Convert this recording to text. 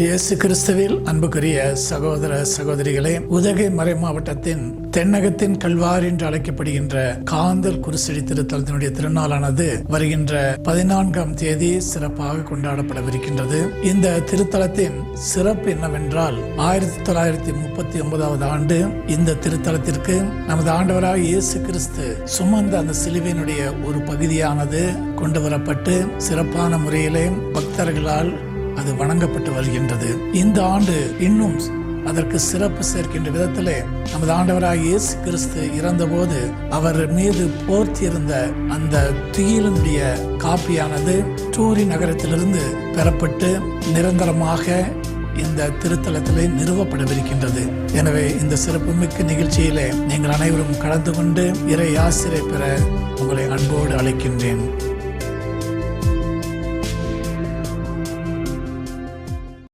இயேசு கிறிஸ்துவில் அன்புக்குரிய சகோதர சகோதரிகளே உதகை மறை மாவட்டத்தின் தென்னகத்தின் கல்வார் என்று அழைக்கப்படுகின்ற காந்தல் குருசடி திருத்தலத்தினுடைய திருநாளானது வருகின்ற பதினான்காம் தேதி சிறப்பாக கொண்டாடப்படவிருக்கின்றது. இந்த திருத்தலத்தின் சிறப்பு என்னவென்றால் ஆயிரத்தி தொள்ளாயிரத்தி முப்பத்தி ஒன்பதாவது ஆண்டு இந்த திருத்தலத்திற்கு நமது ஆண்டவராக இயேசு கிறிஸ்து சுமந்த அந்த சிலுவையினுடைய ஒரு பகுதியானது கொண்டு வரப்பட்டு சிறப்பான முறையிலே பக்தர்களால் அது வணங்கப்பட்டு வருகின்றது. இந்த ஆண்டு இன்னும் அதற்கு சிறப்பு சேர்க்கின்ற விதத்திலே நமது ஆண்டவராக இயேசு கிறிஸ்து இறந்தபோது அவர் மீது போர்த்தியிருந்த அந்த துயிலினுடைய காப்பியானது டூரி நகரத்திலிருந்து பெறப்பட்டு நிரந்தரமாக இந்த திருத்தலத்திலே நிறுவப்படவிருக்கின்றது. எனவே இந்த சிறப்புமிக்க நிகழ்ச்சியிலே நீங்கள் அனைவரும் கலந்து கொண்டு இறை ஆசிரியை பெற உங்களை அன்போடு அழைக்கின்றேன்.